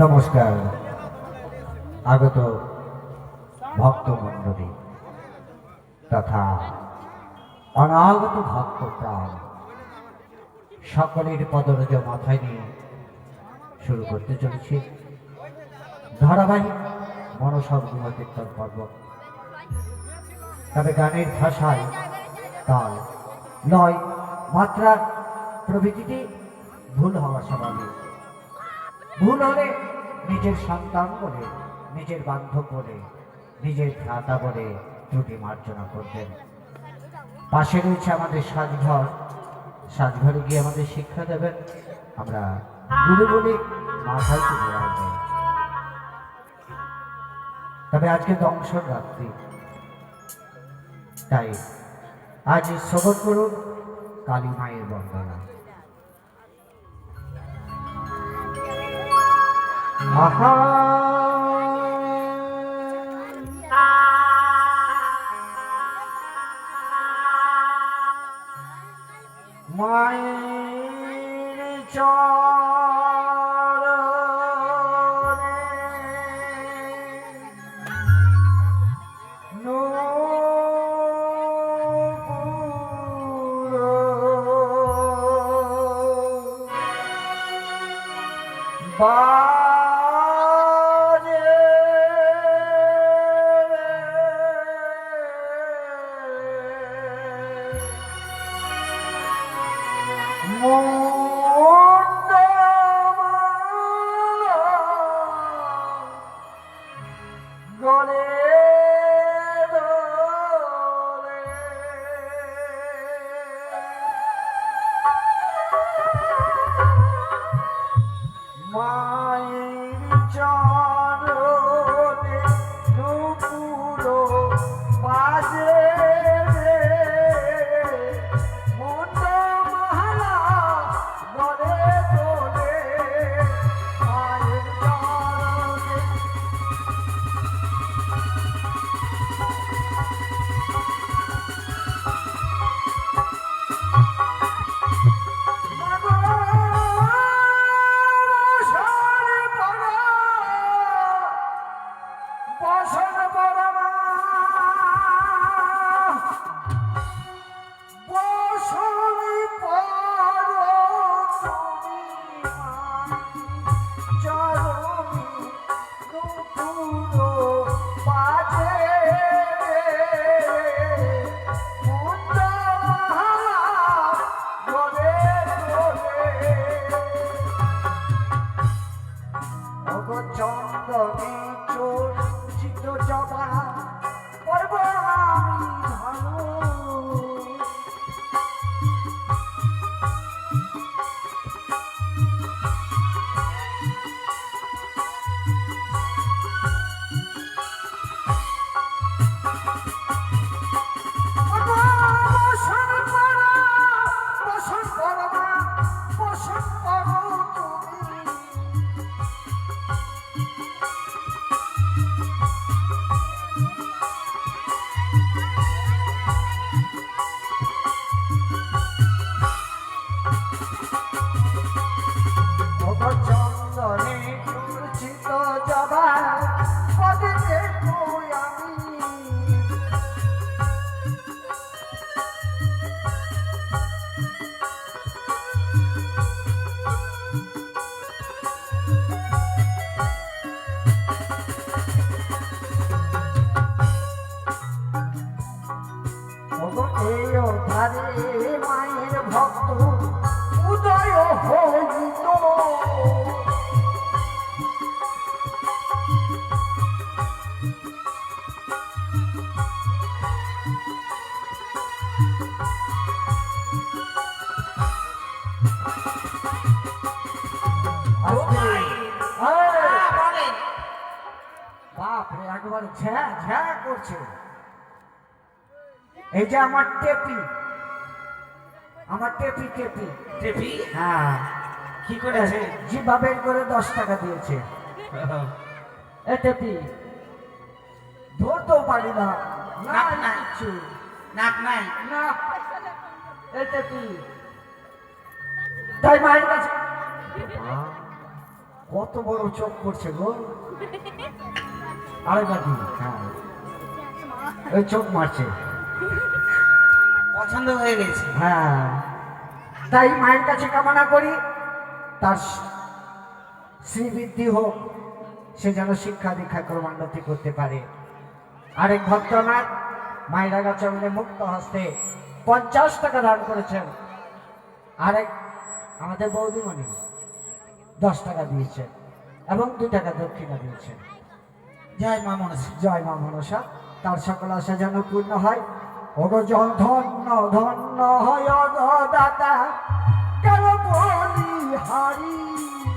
নমস্কার। আগত ভক্ত মণ্ডলী তথা অনাগত ভক্ত প্রাণ সকলের পদরজ মাথায় নিয়ে শুরু করতে চলেছি। ধারাবাহিক মনসংগীত কীর্তন পর্ব। তবে গানের ভাষায় তাল নয় মাত্রা প্রভৃতিতে ভুল হওয়া স্বাভাবিক। ভুল হলে নিজের সন্তান বলে, নিজের বান্ধব বলে, নিজের ভ্রাতা বলে ত্রুটি মার্জনা করবেন। পাশে রয়েছে আমাদের সাজঘর সাজঘরে গিয়ে আমাদের শিক্ষা দেবেন। আমরা গুরু বলে মাথায় তুলে রাখবেন তবে আজকে দংশন রাত্রি। তাই আজ শ্রবণ করুন কালী মায়ের বন্দনা। আহা মায়ের Oh. চন্দনে চোর চিত্ত জবা একবার ঝ্যা ঝ্যা করছে। এই যে আমার টেপি। আমার টেপি টেপি। টেপি? হ্যাঁ। কি জিবা বের করে দশ টাকা দিয়েছে। এ টেপি ধরতেও পারি না। না না, না। নাক নাই। না। এ টেপি তাই মায়ের কাছে কত বড় চোখ করছে গো। আরেকবার দিন। হ্যাঁ। ওই চোখ মারছে। পছন্দ হয়ে গেছে। হ্যাঁ। তাই মায়ের কাছে কামনা করি তার শ্রীবৃদ্ধি হোক সে যেন শিক্ষা দীক্ষা ক্রমান্নতি করতে পারে। আরেক ভক্ত আমার মায়ের চরণে মুক্ত হস্তে পঞ্চাশ টাকা দান করেছেন। আরেক আমাদের বৌদিমণি দশ টাকা দিয়েছেন এবং দু টাকা দক্ষিণা দিয়েছেন। জয় মা মনসা। জয় মা মনসা। তার সকল আশা যেন পূর্ণ হয়। অগজন ধন্য ধন্য হয় দাতা। কেন বলি হারি?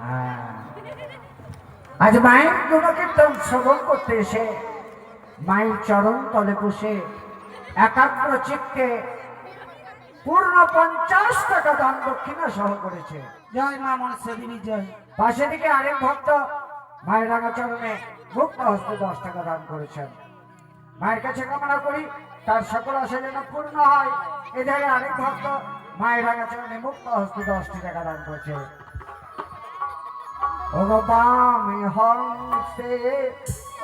হ্যাঁ। আজ মায়ের গুণকীর্তন শ্রবণ করতে এসে মায়ের চরণ তলে বসে একাগ্র চিত্তে পূর্ণ পঞ্চাশ টাকা দান দক্ষিণা সহ করেছে। জয় মা জয়। পাশে আরেক ভক্ত মায়ের মুক্ত হস্তে দশ টাকা দান করেছেন। মায়ের কাছে কামনা করি, তার সকল আশা যেন পূর্ণ হয়। এধারে আরেক ভক্ত মায়ের মুক্ত হস্তে দশটি টাকা দান করেছে। ভগবামি হস্তে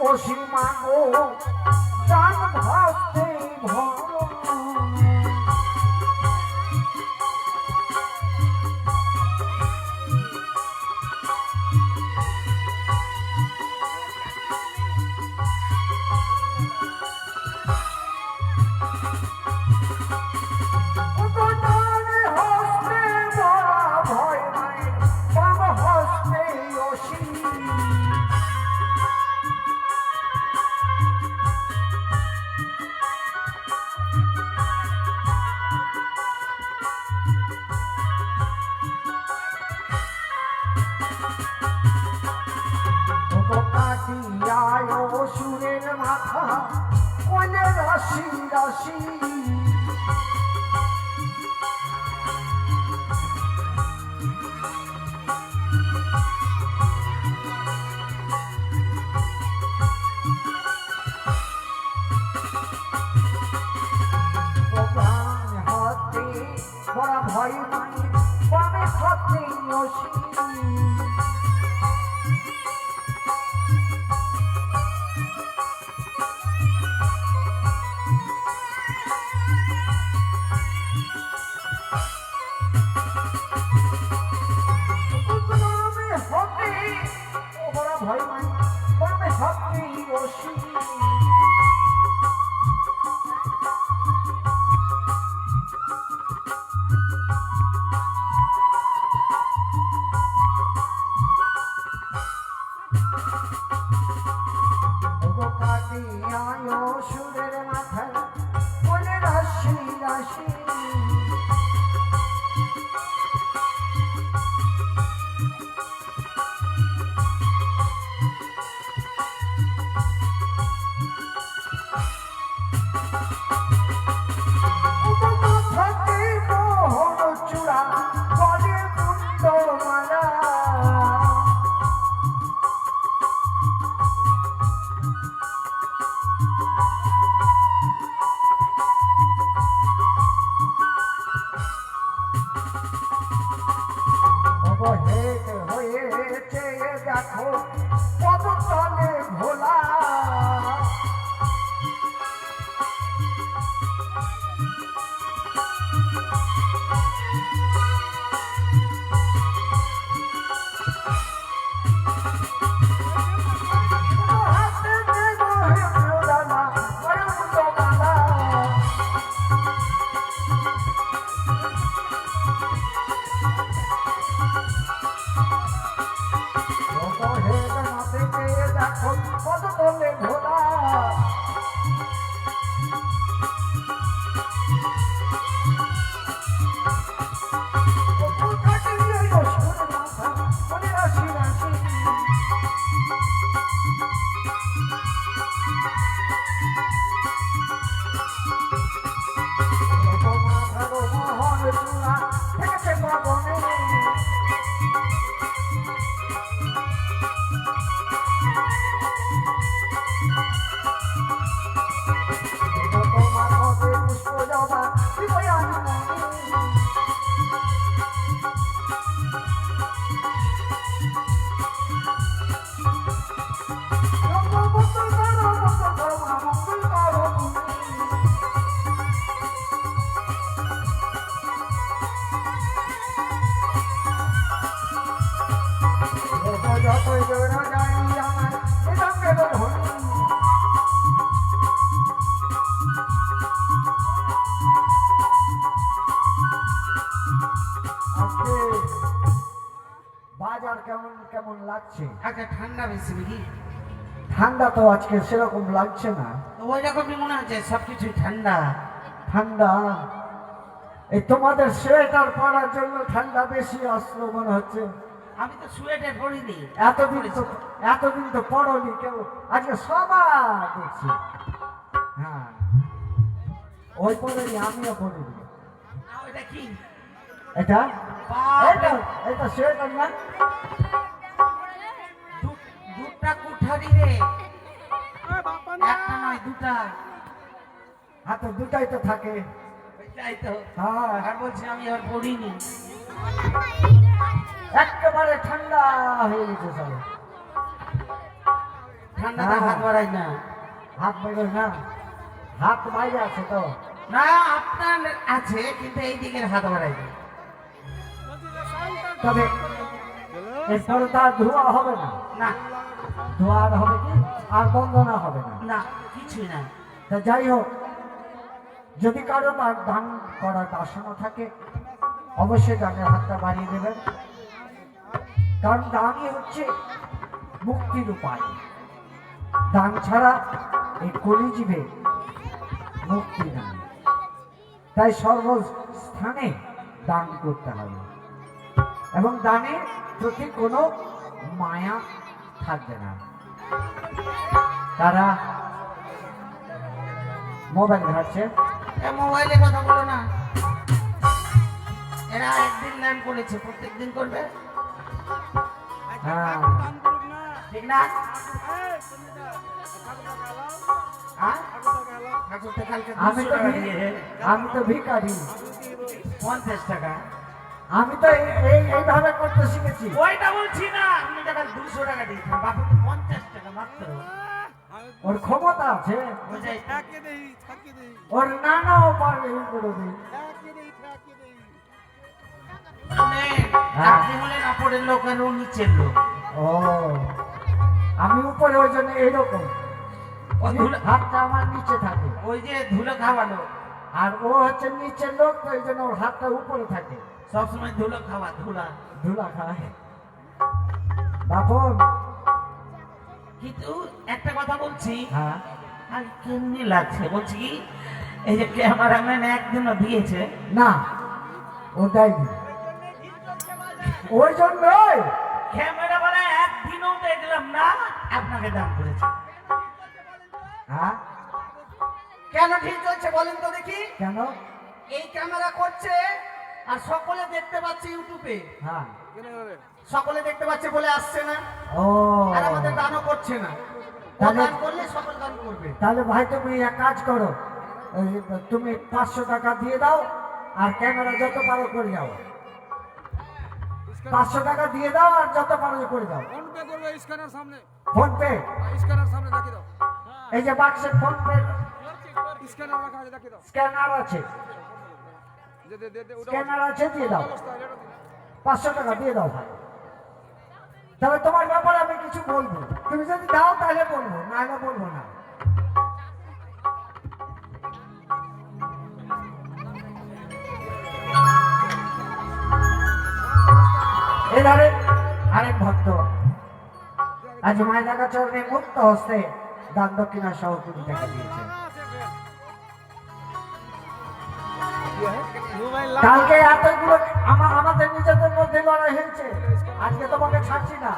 অসীমা গো দান ভস্তে ভর বড় ভয় নাই বামে সুরের মাথায় বলে রাশি রাশি হয়েছে দেখো কত তলে ভোলা কত তলে লাগছে আগে ঠান্ডা বেশি বুঝি ঠান্ডা তো আজকে সেরকম লাগছে না। ওই রকমই মনে হচ্ছে সব কিছুই ঠান্ডা। ঠান্ডা। এই তোমাদের সোয়েটার পরার জন্য ঠান্ডা বেশি আসলো মনে হচ্ছে। আমি তো সোয়েটার পরিনি। এতদিন তো এতদিন তো পড়নি কেউ। আজকে সবার দেখছি। হ্যাঁ। ওই পড়েনি আমিও আহ, ওটা কি? এটা। এটা এটা সোয়েটার না? দুটা রে। এ বাপা না। একটা নয় দুটা। হাতে দুটাই তো থাকে। তো। হ্যাঁ। আর বলছি আমি আর পড়িনি। একেবারে ঠান্ডা হয়ে গেছে সব। হ্যাঁ। হাত বাড়াই না। হাত বাইরে না। হাত বাইরে আছে তো। না আপনার আছে কিন্তু এই দিকের হাত বাড়াই তবে ধোয়া হবে না। না। ধোয়া আর হবে কি? আর বন্ধনা হবে না। না কিছুই না। তা যাই হোক যদি কারও তার দান করার বাসনা থাকে অবশ্যই দানের হাতটা বাড়িয়ে দেবেন। কারণ দানই হচ্ছে মুক্তির উপায়। দান ছাড়া এই কলিজীবে মুক্তি নাই। তাই সর্বস্থানে দান করতে হবে। এবং দানের প্রতি কোনো মায়া থাকবে না। তারা মোবাইল ঘাটছে। মোবাইলে কথা বলো না। এরা একদিন ল্যান্ড করেছে প্রত্যেক দিন করবে হ্যাঁ। করুক না। ঠিক না? হ্যাঁ কালকে আমি তো টাকা ভি- দিয়ে আমি তো ভিখারি পঞ্চাশ টাকা। আমি তো এই- এই এইভাবে করতে শিখেছি। ওইটা বলছি না। আপনি টাকা দুশো টাকা দিয়েছেন বাপু তো পঞ্চাশ টাকা মাত্র। ওর ক্ষমতা আছে। বুঝাই। ঠাকে দেই ঠাকে দেই। ওর পারবে এই করে দিই। ঠাকে দেই ঠাকে দেই। শুনেন, হ্যাঁ। আপনি হলেন আপরের লোক আর ও নিচের লোক। ও আমি উপরে ওই জন্য এইরকম হাতটা আমার নিচে থাকে। ওই যে ধুলো খাওয়ানো আর ও হচ্ছে নিচের লোক তো এই জন্য ওর হাতটা উপরে থাকে। সবসময় ধুলো খাওয়া ধুলা। ধুলা খায়। বাপন। কিন্তু একটা কথা বলছি। হ্যাঁ। আর কেমনি লাগছে? বলছি কি এই যে ক্যামেরাম্যান একদিনও দিয়েছে। না ও দেয়নি ওই জন্যই। ক্যামেরা বালা একদিনও দেখলাম না আপনাকে দাম করেছে। হ্যাঁ? কেন ঠিক চলছে বলেন তো দেখি। কেন? এই ক্যামেরা করছে আর সকলে দেখতে পাচ্ছে ইউটিউবে। হ্যাঁ। সকলে দেখতে পাচ্ছে বলে আসছে না। ও। আর আমাদের দানও করছে না। দান করলে সকল দান করবে। তাহলে ভাই তুমি এক কাজ করো। তুমি পাঁচশো টাকা দিয়ে দাও আর ক্যামেরা যত পারো করে যাও পাঁচশো টাকা দিয়ে দাও আর যত পারো করে দাও। ফোন পে করবে স্ক্যানার সামনে। ফোন পে স্ক্যানার সামনে দেখে দাও। এই যে বাক্সে ফোন পে স্ক্যানার রাখা আছে দাও। স্ক্যানার আছে। স্ক্যানার আছে দিয়ে দাও। পাঁচশো টাকা দিয়ে দাও ভাই। তবে তোমার ব্যাপারে আমি কিছু বলব। তুমি যদি দাও তাহলে বলব নাহলে বলব না। এধারে আরেক ভক্ত। আজ মায়নাকা চরণে মুক্ত হস্তে দান দক্ষিণা সহ কুড়ি টাকা দিয়েছে। কালকে এতগুলো আমার আমাদের নিজেদের মধ্যে লড়াই হয়েছে। আজকে তোমাকে ছাড়ছি না।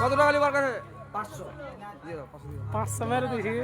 কত টাকা লিবার কাছে? পাঁচশো। পাঁচশো মেরে দিছি।